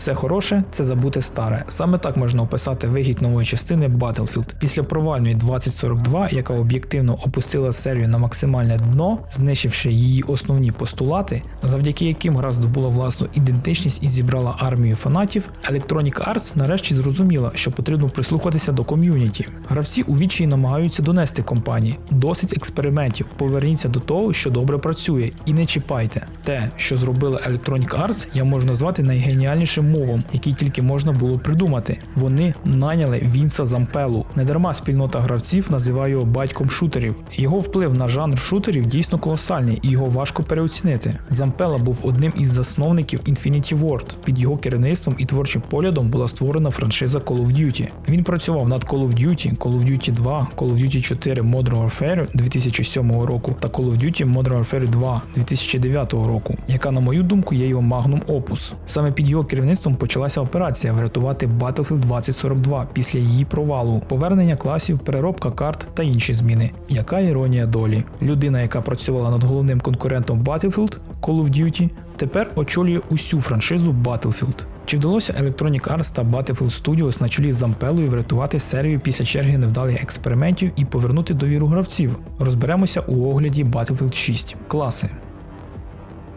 Все хороше це забути старе. Саме так можна описати вихід нової частини Battlefield. Після провальної 2042, яка об'єктивно опустила серію на максимальне дно, знищивши її основні постулати, завдяки яким гра здобула власну ідентичність і зібрала армію фанатів, Electronic Arts нарешті зрозуміла, що потрібно прислухатися до ком'юніті. Гравці у відчаї намагаються донести компанії. Досить експериментів. Поверніться до того, що добре працює, і не чіпайте. Те, що зробили Electronic Arts, я можу назвати найгеніальнішим мовом, який тільки можна було придумати. Вони наняли Вінса Зампелу. Недарма спільнота гравців називає його батьком шутерів. Його вплив на жанр шутерів дійсно колосальний і його важко переоцінити. Зампела був одним із засновників Infinity Ward. Під його керівництвом і творчим поглядом була створена франшиза Call of Duty. Він працював над Call of Duty, Call of Duty 2, Call of Duty 4 Modern Warfare 2007 року та Call of Duty Modern Warfare 2 2009 року, яка, на мою думку, є його магнум опус. Саме під його керівництвом почалася операція врятувати Battlefield 2042 після її провалу, повернення класів, переробка карт та інші зміни. Яка іронія долі? Людина, яка працювала над головним конкурентом Battlefield Call of Duty, тепер очолює усю франшизу Battlefield. Чи вдалося Electronic Arts та Battlefield Studios на чолі з Зампелою врятувати серію після черги невдалих експериментів і повернути довіру гравців? Розберемося у огляді Battlefield 6. Класи.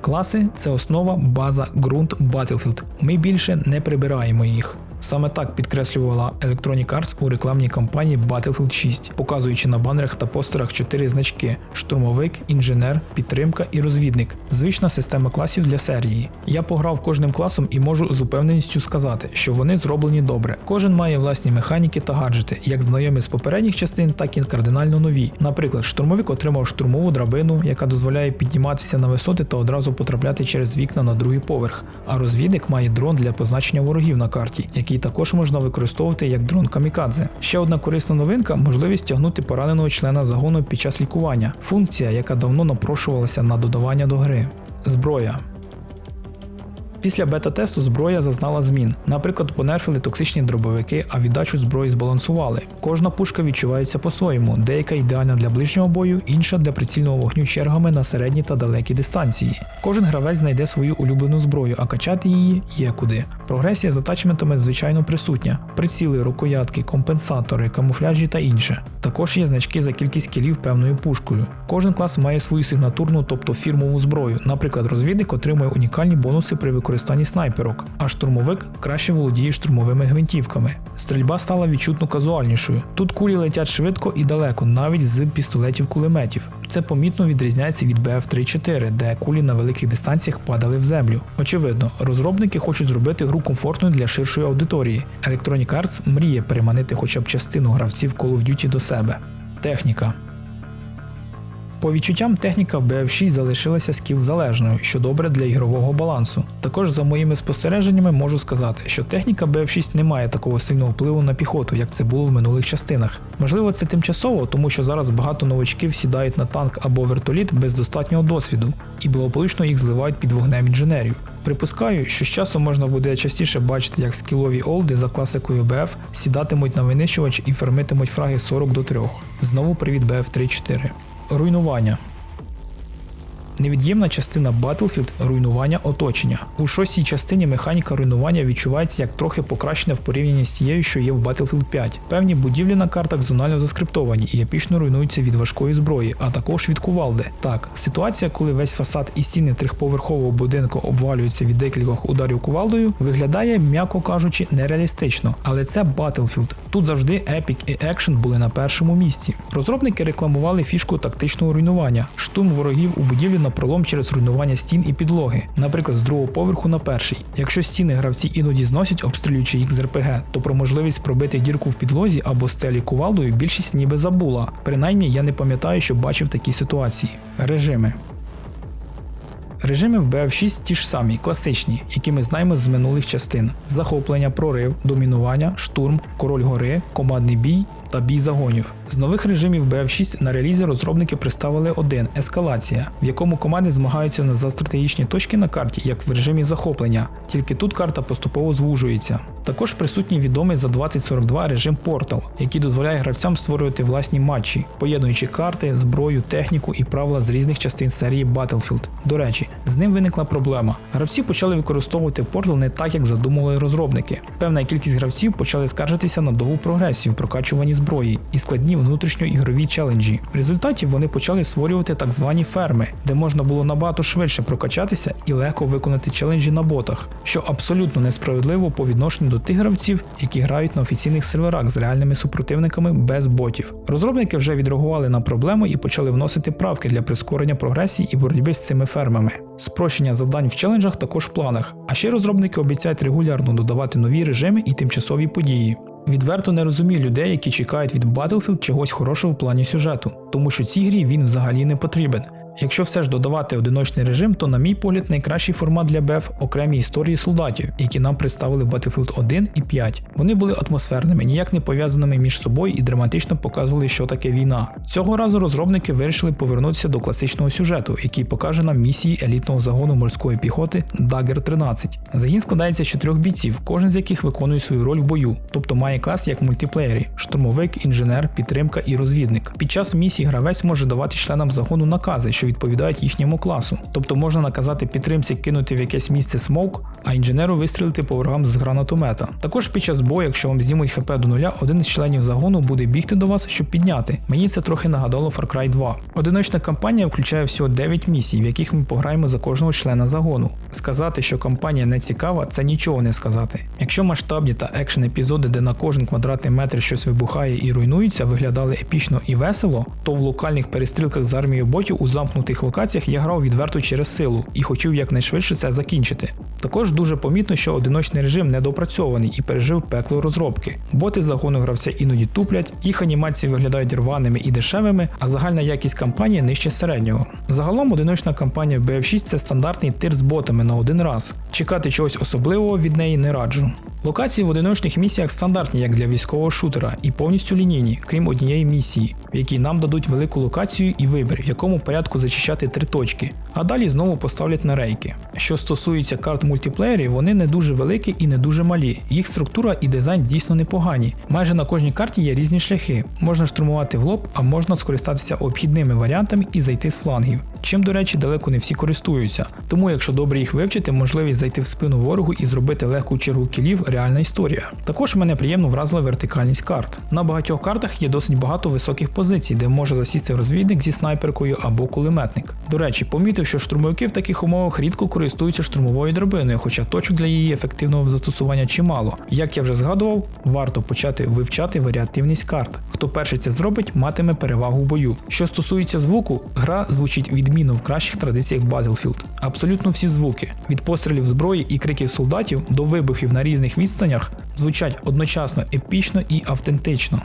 Класи це основа, база, ґрунт Battlefield. Ми більше не прибираємо їх. Саме так підкреслювала Electronic Arts у рекламній кампанії Battlefield 6, показуючи на банерах та постерах чотири значки: штурмовик, інженер, підтримка і розвідник. Звична система класів для серії. Я пограв кожним класом і можу з упевненістю сказати, що вони зроблені добре. Кожен має власні механіки та гаджети, як знайомі з попередніх частин, так і кардинально нові. Наприклад, штурмовик отримав штурмову драбину, яка дозволяє підніматися на висоти та одразу потрапляти через вікна на другий поверх. А розвідник має дрон для позначення ворогів на карті, який також можна використовувати як дрон камікадзе. Ще одна корисна новинка можливість тягнути пораненого члена загону під час лікування. Функція, яка давно напрошувалася на додавання до гри. Зброя. Після бета-тесту зброя зазнала змін. Наприклад, понерфили токсичні дробовики, а віддачу зброї збалансували. Кожна пушка відчувається по-своєму, деяка ідеальна для ближнього бою, інша для прицільного вогню чергами на середні та далекі дистанції. Кожен гравець знайде свою улюблену зброю, а качати її є куди. Прогресія з атачментами звичайно присутня: приціли, рукоятки, компенсатори, камуфляжі та інше. Також є значки за кількість кілів певною пушкою. Кожен клас має свою сигнатурну, тобто фірмову зброю. Наприклад, розвідник отримує унікальні бонуси при використанні снайперок, а штурмовик краще володіє штурмовими гвинтівками. Стрільба стала відчутно казуальнішою. Тут кулі летять швидко і далеко, навіть з пістолетів-кулеметів. Це помітно відрізняється від BF-34, де кулі на великих дистанціях падали в землю. Очевидно, розробники хочуть зробити гру комфортною для ширшої аудиторії. Electronic Arts мріє переманити хоча б частину гравців Call of Duty до себе. Техніка. По відчуттям техніка в BF6 залишилася скіл залежною, що добре для ігрового балансу. Також за моїми спостереженнями можу сказати, що техніка BF6 не має такого сильного впливу на піхоту, як це було в минулих частинах. Можливо, це тимчасово, тому що зараз багато новачків сідають на танк або вертоліт без достатнього досвіду, і благополучно їх зливають під вогнем інженерів. Припускаю, що з часом можна буде частіше бачити, як скілові олди за класикою BF сідатимуть на винищувач і фермитимуть фраги 40 до 3. Знову привіт BF3-4. Руйнування. Невід'ємна частина Battlefield – руйнування оточення. У шостій частині механіка руйнування відчувається як трохи покращена в порівнянні з тією, що є в Battlefield 5. Певні будівлі на картах зонально заскриптовані і епічно руйнуються від важкої зброї, а також від кувалди. Так, ситуація, коли весь фасад і стіни трьохповерхового будинку обвалюються від декількох ударів кувалдою, виглядає, м'яко кажучи, нереалістично. Але це Battlefield. Тут завжди епік і екшен були на першому місці. Розробники рекламували фішку тактичного руйнування, штурм ворогів у будівлі на пролом через руйнування стін і підлоги, наприклад, з другого поверху на перший. Якщо стіни гравці іноді зносять, обстрілюючи їх з РПГ, то про можливість пробити дірку в підлозі або стелі кувалдою більшість ніби забула. Принаймні я не пам'ятаю, що бачив такі ситуації. Режими. Режими в BF6 ті ж самі, класичні, які ми знаємо з минулих частин: захоплення, прорив, домінування, штурм, король гори, командний бій та бій загонів. З нових режимів BF6 на релізі розробники представили один ескалація, в якому команди змагаються за стратегічні точки на карті, як в режимі захоплення, тільки тут карта поступово звужується. Також присутній відомий за 2042 режим Portal, який дозволяє гравцям створювати власні матчі, поєднуючи карти, зброю, техніку і правила з різних частин серії Battlefield. До речі, З ним виникла проблема. Гравці почали використовувати Portal не так, як задумували розробники. Певна кількість гравців почали скаржитися на довгу прогресію в прокачуванні зброї і складні внутрішньоігрові челенджі. В результаті вони почали створювати так звані ферми, де можна було набагато швидше прокачатися і легко виконати челенджі на ботах, що абсолютно несправедливо по відношенню до тих гравців, які грають на офіційних серверах з реальними супротивниками без ботів. Розробники вже відреагували на проблему і почали вносити правки для прискорення прогресії і боротьби з цими фермами. Спрощення завдань в челенджах також в планах. А ще розробники обіцяють регулярно додавати нові режими і тимчасові події. Відверто не розумію людей, які чекають від Battlefield чогось хорошого в плані сюжету, тому що цій грі він взагалі не потрібен. Якщо все ж додавати одиночний режим, то, на мій погляд, найкращий формат для БЕФ окремі історії солдатів, які нам представили в Battlefield 1 і 5. Вони були атмосферними, ніяк не пов'язаними між собою і драматично показували, що таке війна. Цього разу розробники вирішили повернутися до класичного сюжету, який покаже нам місії елітного загону морської піхоти Dagger 13. Загін складається з чотирьох бійців, кожен з яких виконує свою роль в бою, тобто має клас як в мультиплеєрі: штурмовик, інженер, підтримка і розвідник. Під час місії гравець може давати членам загону накази, що відповідають їхньому класу. Тобто можна наказати підтримці кинути в якесь місце смоук, а інженеру вистрілити по ворогам з гранатомета. Також під час бою, якщо вам знімуть хп до нуля, один із членів загону буде бігти до вас, щоб підняти. Мені це трохи нагадало Far Cry 2. Одиночна кампанія включає всього 9 місій, в яких ми пограємо за кожного члена загону. Сказати, що кампанія не цікава, це нічого не сказати. Якщо масштабні та екшен епізоди, де на кожен квадратний метр щось вибухає і руйнується, виглядали епічно і весело, то в локальних перестрілках з армією ботів у замкнутих локаціях я грав відверто через силу і хотів якнайшвидше це закінчити. Також дуже помітно, що одиночний режим недопрацьований і пережив пекло розробки. Боти загону гравця іноді туплять, їх анімації виглядають рваними і дешевими, а загальна якість кампанії нижче середнього. Загалом одиночна кампанія в BF6 це стандартний тир з ботами на один раз. Чекати чогось особливого від неї не раджу. Локації в одиночних місіях стандартні як для військового шутера і повністю лінійні, крім однієї місії, в якій нам дадуть велику локацію і вибір, в якому порядку зачищати три точки, а далі знову поставлять на рейки. Що стосується карт мультиплеєрів, вони не дуже великі і не дуже малі. Їх структура і дизайн дійсно непогані. Майже на кожній карті є різні шляхи. Можна штурмувати в лоб, а можна скористатися обхідними варіантами і зайти з флангів. Чим, до речі, далеко не всі користуються. Тому, якщо добре їх вивчити, можливість зайти в спину ворогу і зробити легку чергу кілів реальна історія. Також мене приємно вразила вертикальність карт. На багатьох картах є досить багато високих позицій, де може засісти розвідник зі снайперкою або кулеметник. До речі, помітив, що штурмовики в таких умовах рідко користуються штурмовою драбиною, хоча точок для її ефективного застосування чимало. Як я вже згадував, варто почати вивчати варіативність карт. Хто перший це зробить, матиме перевагу в бою. Що стосується звуку, гра звучить відмінно в кращих традиціях Battlefield. Абсолютно всі звуки від пострілів зброї і криків солдатів до вибухів на різних відстанях звучать одночасно епічно і автентично.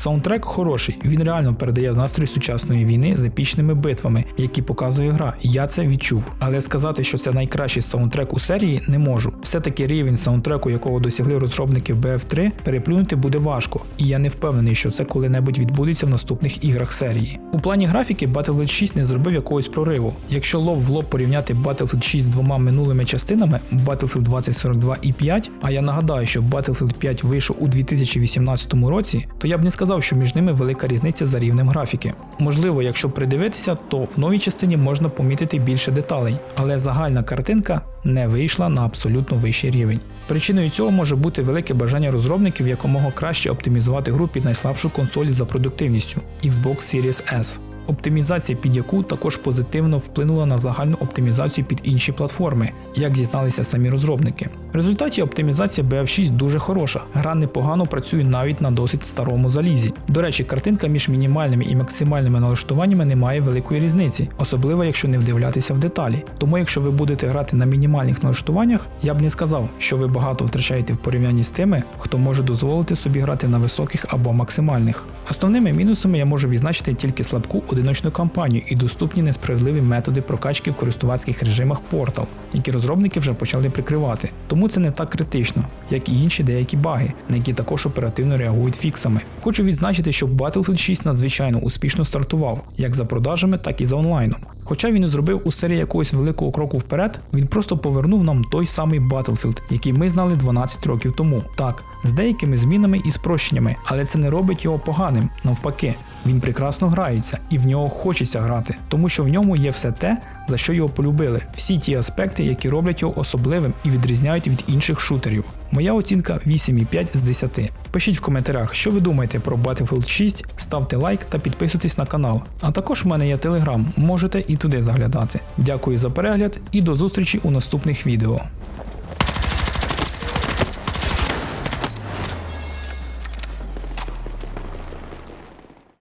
Саундтрек хороший, він реально передає настрій сучасної війни з епічними битвами, які показує гра. Я це відчув. Але сказати, що це найкращий саундтрек у серії, не можу. Все-таки рівень саундтреку, якого досягли розробники BF3, переплюнути буде важко, і я не впевнений, що це коли-небудь відбудеться в наступних іграх серії. У плані графіки Battlefield 6 не зробив якогось прориву. Якщо лоб в лоб порівняти Battlefield 6 з двома минулими частинами Battlefield 2042 і 5, а я нагадаю, що Battlefield 5 вийшов у 2018 році, то я б не сказав, що між ними велика різниця за рівнем графіки. Можливо, якщо придивитися, то в новій частині можна помітити більше деталей, але загальна картинка не вийшла на абсолютно вищий рівень. Причиною цього може бути велике бажання розробників якомога краще оптимізувати гру під найслабшу консоль за продуктивністю Xbox Series S. Оптимізація під яку також позитивно вплинула на загальну оптимізацію під інші платформи, як зізналися самі розробники. В результаті оптимізація BF6 дуже хороша, гра непогано працює навіть на досить старому залізі. До речі, картинка між мінімальними і максимальними налаштуваннями не має великої різниці, особливо якщо не вдивлятися в деталі. Тому, якщо ви будете грати на мінімальних налаштуваннях, я б не сказав, що ви багато втрачаєте в порівнянні з тими, хто може дозволити собі грати на високих або максимальних. Основними мінусами я можу відзначити тільки слабку одиночну кампанію і доступні несправедливі методи прокачки в користувацьких режимах Portal, які розробники вже почали прикривати. Тому це не так критично, як і інші деякі баги, на які також оперативно реагують фіксами. Хочу відзначити, що Battlefield 6 надзвичайно успішно стартував, як за продажами, так і за онлайном. Хоча він і зробив у серії якогось великого кроку вперед, він просто повернув нам той самий Battlefield, який ми знали 12 років тому. Так, з деякими змінами і спрощеннями, але це не робить його поганим. Навпаки, він прекрасно грається і в нього хочеться грати, тому що в ньому є все те, за що його полюбили, всі ті аспекти, які роблять його особливим і відрізняють від інших шутерів. Моя оцінка 8,5 з 10. Пишіть в коментарях, що ви думаєте про Battlefield 6, ставте лайк та підписуйтесь на канал. А також в мене є телеграм, можете і туди заглядати. Дякую за перегляд і до зустрічі у наступних відео.